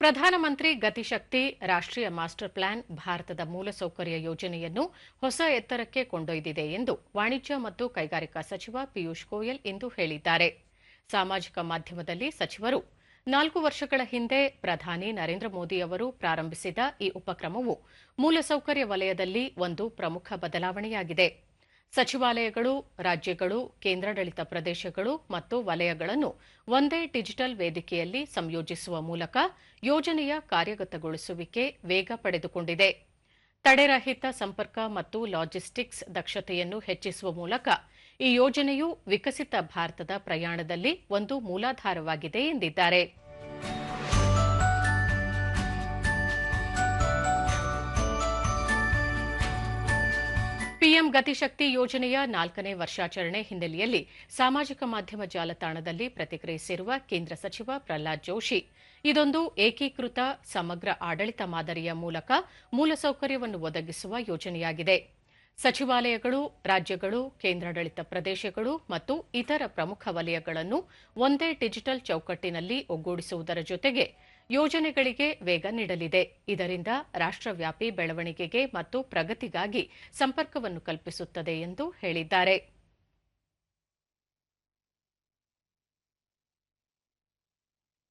ಪ್ರಧಾನಮಂತ್ರಿ ಗತಿಶಕ್ತಿ ರಾಷ್ಟ್ರೀಯ master plan ಭಾರತದ ಮೂಲಸೌಕರ್ಯ ಯೋಜನೆಯನ್ನು ಹೊಸ ಎತ್ತರಕ್ಕೆ ಕೊಂಡೊಯ್ದಿದೆ ಎಂದು ವಾಣಿಜ್ಯ ಮತ್ತು ಕೈಗಾರಿಕಾ ಸಚಿವ ಪಿಯೂಷ್ ಗೋಯಲ್ ಇಂದು ಹೇಳಿದ್ದಾರೆ. ಸಾಮಾಜಿಕ ಮಾಧ್ಯಮದಲ್ಲಿ ಸಚಿವರು, ನಾಲ್ಕು ವರ್ಷಗಳ ಹಿಂದೆ ಪ್ರಧಾನಿ ನರೇಂದ್ರ ಮೋದಿ ಅವರು ಪ್ರಾರಂಭಿಸಿದ ಈ ಉಪಕ್ರಮವು ಮೂಲಸೌಕರ್ಯ ವಲಯದಲ್ಲಿ ಒಂದು ಪ್ರಮುಖ ಬದಲಾವಣೆಯಾಗಿದೆ. ಸಚಿವಾಲಯಗಳು, ರಾಜ್ಯಗಳು, ಕೇಂದ್ರಾಡಳಿತ ಪ್ರದೇಶಗಳು ಮತ್ತು ವಲಯಗಳನ್ನು ಒಂದೇ ಡಿಜಿಟಲ್ ವೇದಿಕೆಯಲ್ಲಿ ಸಂಯೋಜಿಸುವ ಮೂಲಕ ಯೋಜನೆಯ ಕಾರ್ಯಗತಗೊಳಿಸುವಿಕೆ ವೇಗ ಪಡೆದುಕೊಂಡಿದೆ. ತಡೆರಹಿತ ಸಂಪರ್ಕ ಮತ್ತು ಲಾಜಿಸ್ಟಿಕ್ಸ್ ದಕ್ಷತೆಯನ್ನು ಹೆಚ್ಚಿಸುವ ಮೂಲಕ ಈ ಯೋಜನೆಯು ವಿಕಸಿತ ಭಾರತದ ಪ್ರಯಾಣದಲ್ಲಿ ಒಂದು ಮೂಲಾಧಾರವಾಗಿದೆ ಎಂದಿದ್ದಾರೆ. ಪಿಎಂ ಗತಿಶಕ್ತಿ ಯೋಜನೆಯ ನಾಲ್ಕನೇ ವರ್ಷಾಚರಣೆ ಹಿನ್ನೆಲೆಯಲ್ಲಿ ಸಾಮಾಜಿಕ ಮಾಧ್ಯಮ ಜಾಲತಾಣದಲ್ಲಿ ಪ್ರತಿಕ್ರಿಯಿಸಿರುವ ಕೇಂದ್ರ ಸಚಿವ ಪ್ರಹ್ಲಾದ್ ಜೋಶಿ, ಇದೊಂದು ಏಕೀಕೃತ ಸಮಗ್ರ ಆಡಳಿತ ಮಾದರಿಯ ಮೂಲಕ ಮೂಲಸೌಕರ್ಯವನ್ನು ಒದಗಿಸುವ ಯೋಜನೆಯಾಗಿದೆ. ಸಚಿವಾಲಯಗಳು, ರಾಜ್ಯಗಳು, ಕೇಂದ್ರಾಡಳಿತ ಪ್ರದೇಶಗಳು ಮತ್ತು ಇತರ ಪ್ರಮುಖ ವಲಯಗಳನ್ನು ಒಂದೇ ಡಿಜಿಟಲ್ ಚೌಕಟ್ಟಿನಲ್ಲಿ ಒಗ್ಗೂಡಿಸುವುದರ ಜೊತೆಗೆ ಯೋಜನೆಗಳಿಗೆ ವೇಗ ನೀಡಲಿದೆ. ಇದರಿಂದ ರಾಷ್ಟ್ರವ್ಯಾಪಿ ಬೆಳವಣಿಗೆಗೆ ಮತ್ತು ಪ್ರಗತಿಗಾಗಿ ಸಂಪರ್ಕವನ್ನು ಕಲ್ಪಿಸುತ್ತದೆ ಎಂದು ಹೇಳಿದ್ದಾರೆ.